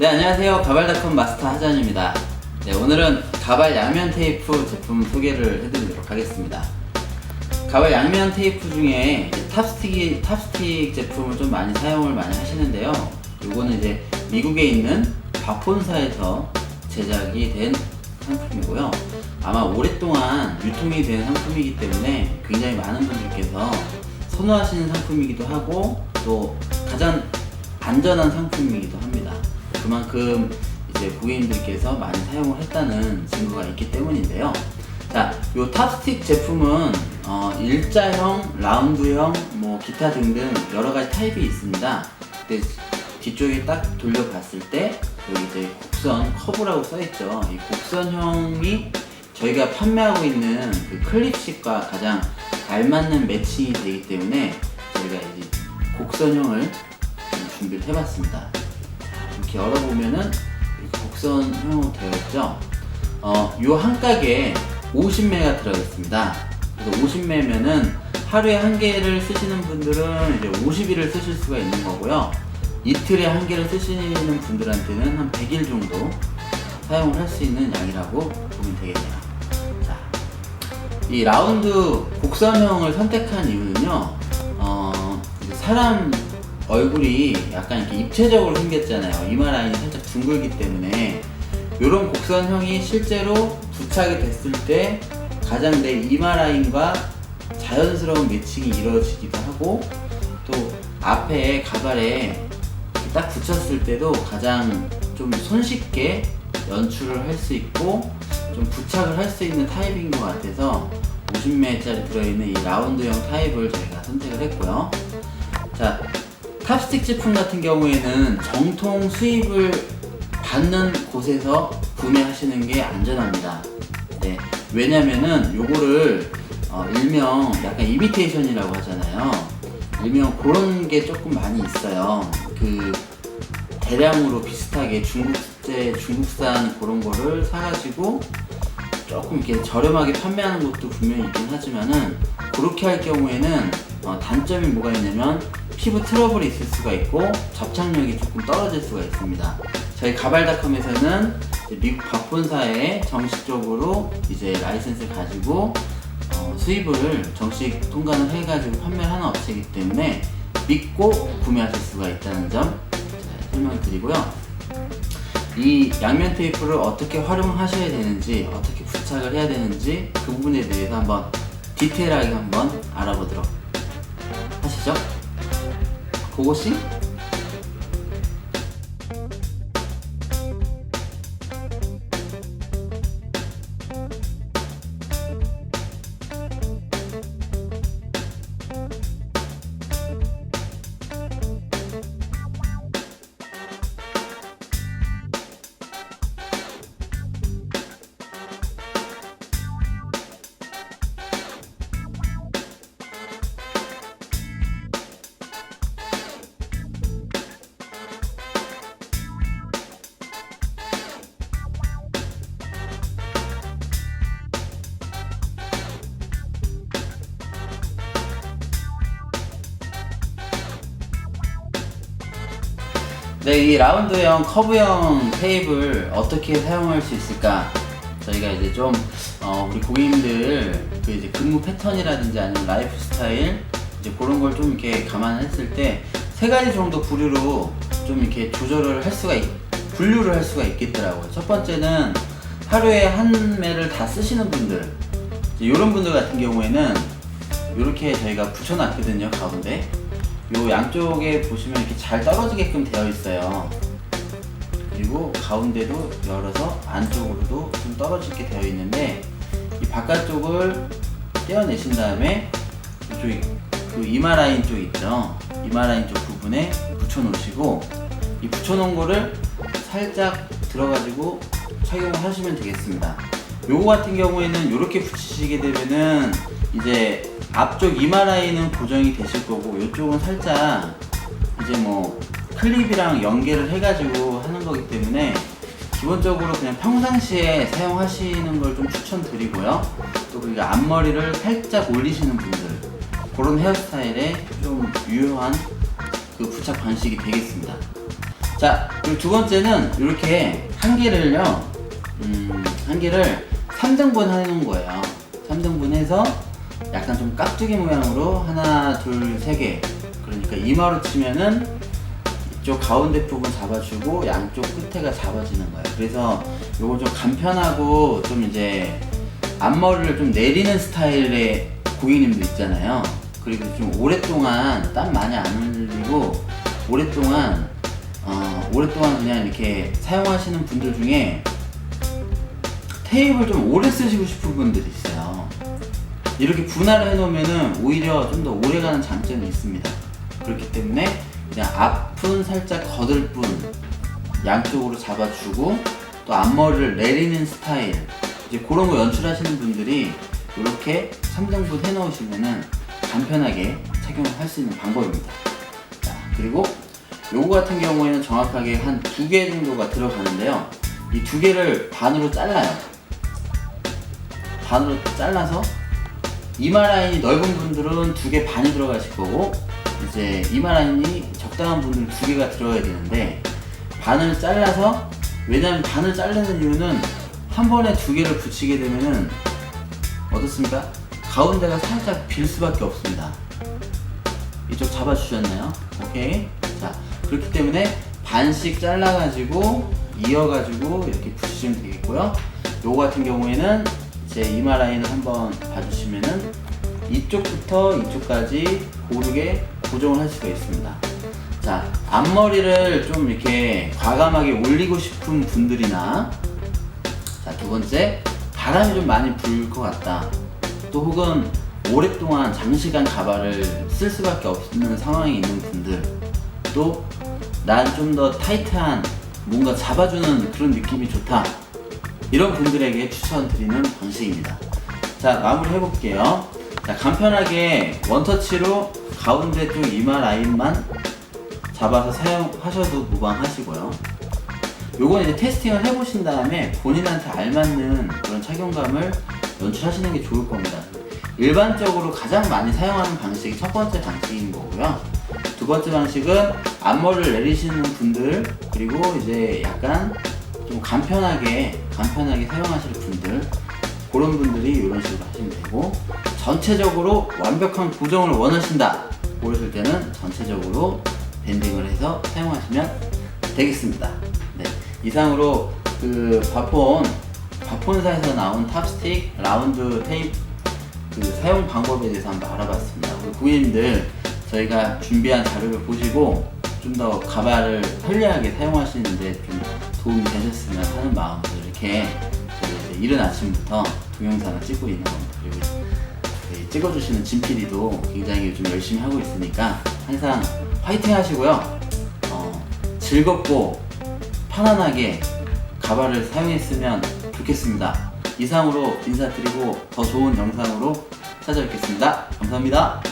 네 안녕하세요. 가발닷컴 마스터 하전입니다. 네 오늘은 가발 양면 테이프 제품 소개를 해드리도록 하겠습니다. 가발 양면 테이프 중에 이제 탑스틱이 탑스틱 제품을 좀 많이 사용을 많이 하시는데요. 요거는 이제 미국에 있는 바폰사에서 제작이 된 상품이고요. 아마 오랫동안 유통이 된 상품이기 때문에 굉장히 많은 분들께서 선호하시는 상품이기도 하고 또 가장 안전한 상품이기도 합니다. 그만큼 이제 고객님들께서 많이 사용을 했다는 증거가 있기 때문인데요. 자, 요 탑스틱 제품은 어, 일자형, 라운드형, 뭐 기타 등등 여러 가지 타입이 있습니다. 근데 뒤쪽에 딱 돌려봤을 때 여기 이제 곡선 커브라고 써있죠. 이 곡선형이 저희가 판매하고 있는 그 클립식과 가장 알맞는 매칭이 되기 때문에 저희가 이제 곡선형을 좀 준비를 해봤습니다. 이렇게 열어보면은 이렇게 곡선 형으로 되어 있죠. 어, 요 한 가게에 50매가 들어있습니다. 그래서 50매면은 하루에 한 개를 쓰시는 분들은 이제 50일을 쓰실 수가 있는 거고요. 이틀에 한 개를 쓰시는 분들한테는 한 100일 정도 사용을 할 수 있는 양이라고 보면 되겠네요. 자, 이 라운드 곡선형을 선택한 이유는요, 어, 사람 얼굴이 약간 이렇게 입체적으로 생겼잖아요. 이마 라인이 살짝 둥글기 때문에 이런 곡선형이 실제로 부착이 됐을 때 가장 내 이마 라인과 자연스러운 매칭이 이루어지기도 하고 또 앞에 가발에 딱 붙였을 때도 가장 좀 손쉽게 연출을 할 수 있고 좀 부착을 할 수 있는 타입인 것 같아서 50매짜리 들어있는 이 라운드형 타입을 저희가 선택을 했고요. 자, 탑스틱 제품 같은 경우에는 정통 수입을 받는 곳에서 구매하시는 게 안전합니다. 네, 왜냐면은 요거를 어, 일명 약간 이미테이션이라고 하잖아요. 일명 그런 게 조금 많이 있어요. 그 대량으로 비슷하게 중국 제 중국산 그런 거를 사가지고 조금 이렇게 저렴하게 판매하는 것도 분명히 있긴 하지만은 그렇게 할 경우에는 어, 단점이 뭐가 있냐면 피부 트러블이 있을 수가 있고 접착력이 조금 떨어질 수가 있습니다. 저희 가발닷컴에서는 미국 박본사에 정식적으로 이제 라이센스를 가지고 어, 수입을 정식 통관을 해가지고 판매를 하는 업체이기 때문에 믿고 구매하실 수가 있다는 점 자, 설명을 드리고요. 이 양면 테이프를 어떻게 활용하셔야 되는지 어떻게 부착을 해야 되는지 그 부분에 대해서 한번 디테일하게 한번 알아보도록 하시죠. 고 네, 이 라운드형 커브형 테이프를 어떻게 사용할 수 있을까? 저희가 이제 좀 어, 우리 고객님들 그 이제 근무 패턴이라든지 아니면 라이프 스타일 이제 그런 걸 좀 이렇게 감안했을 때 세 가지 정도 부류로 좀 이렇게 조절을 할 수가 있, 분류를 할 수가 있겠더라고요. 첫 번째는 하루에 한 매를 다 쓰시는 분들 이런 분들 같은 경우에는 이렇게 저희가 붙여놨거든요 가운데 요 양쪽에 보시면 이렇게 잘 떨어지게끔 되어 있어요. 그리고 가운데도 열어서 안쪽으로도 좀 떨어지게 되어 있는데 이 바깥쪽을 떼어내신 다음에 이쪽 그 이마 라인 쪽 있죠. 이마 라인 쪽 부분에 붙여 놓으시고 이 붙여 놓은 거를 살짝 들어가지고 착용을 하시면 되겠습니다. 요거 같은 경우에는 이렇게 붙이시게 되면은 이제 앞쪽 이마 라인은 고정이 되실 거고 이쪽은 살짝 이제 뭐 클립이랑 연계를 해가지고 하는 거기 때문에 기본적으로 그냥 평상시에 사용하시는 걸 좀 추천드리고요. 또 그리고 앞머리를 살짝 올리시는 분들 그런 헤어스타일에 좀 유효한 그 부착 방식이 되겠습니다. 자, 그리고 두 번째는 이렇게 한 개를요, 음, 한 개를 3등분 해놓은 거예요. 3등분 해서 약간 좀 깍두기 모양으로 하나, 둘, 세 개. 그러니까 이마로 치면은 이쪽 가운데 부분 잡아주고 양쪽 끝에가 잡아지는 거예요. 그래서 요거 좀 간편하고 좀 이제 앞머리를 좀 내리는 스타일의 고객님들 있잖아요. 그리고 좀 오랫동안 땀 많이 안 흘리고 오랫동안 어, 오랫동안 그냥 이렇게 사용하시는 분들 중에 테이프를 좀 오래 쓰시고 싶은 분들이 있어요. 이렇게 분할을 해놓으면은 오히려 좀 더 오래가는 장점이 있습니다. 그렇기 때문에 그냥 앞은 살짝 거들 뿐 양쪽으로 잡아주고 또 앞머리를 내리는 스타일 이제 그런 거 연출하시는 분들이 이렇게 3등분 해놓으시면은 간편하게 착용을 할수 있는 방법입니다. 자, 그리고 요거 같은 경우에는 정확하게 한 두 개 정도가 들어가는데요. 이 두 개를 반으로 잘라요. 반으로 잘라서 이마 라인이 넓은 분들은 두 개 반이 들어가실 거고 이제 이마 라인이 적당한 분들은 두 개가 들어가야 되는데 반을 잘라서 왜냐면 반을 자르는 이유는 한 번에 두 개를 붙이게 되면은 어떻습니까? 가운데가 살짝 빌 수밖에 없습니다. 이쪽 잡아주셨나요? 오케이. 자, 그렇기 때문에 반씩 잘라가지고 이어가지고 이렇게 붙이시면 되겠고요. 요거 같은 경우에는 제 이마 라인을 한번 봐주시면은 이쪽부터 이쪽까지 고르게 고정을 할 수가 있습니다. 자, 앞머리를 좀 이렇게 과감하게 올리고 싶은 분들이나 자, 두 번째, 바람이 좀 많이 불 것 같다. 또 혹은 오랫동안 장시간 가발을 쓸 수밖에 없는 상황에 있는 분들, 또 난 좀 더 타이트한 뭔가 잡아주는 그런 느낌이 좋다. 이런 분들에게 추천드리는 방식입니다. 자, 마무리 해볼게요. 자, 간편하게 원터치로 가운데 쪽 이마 라인만 잡아서 사용하셔도 무방하시고요. 요건 이제 테스팅을 해보신 다음에 본인한테 알맞는 그런 착용감을 연출하시는 게 좋을 겁니다. 일반적으로 가장 많이 사용하는 방식이 첫 번째 방식인 거고요. 두 번째 방식은 앞머리를 내리시는 분들 그리고 이제 약간 좀 간편하게 간편하게 사용하실 분들 그런 분들이 이런 식으로 하시면 되고 전체적으로 완벽한 고정을 원하신다 그러실 때는 전체적으로 밴딩을 해서 사용하시면 되겠습니다. 네, 이상으로 그 바폰 바폰사에서 나온 탑스틱 라운드 테이프 그 사용 방법에 대해서 한번 알아봤습니다. 우리 고객님들 저희가 준비한 자료를 보시고 좀 더 가발을 편리하게 사용하시는데 좀 도움이 되셨으면 하는 마음으로 이렇게 저희 이른 아침부터 동영상을 찍고 있는 겁니다. 그리고 찍어주시는 진PD도 굉장히 요즘 열심히 하고 있으니까 항상 화이팅 하시고요. 어, 즐겁고 편안하게 가발을 사용했으면 좋겠습니다. 이상으로 인사드리고 더 좋은 영상으로 찾아뵙겠습니다. 감사합니다.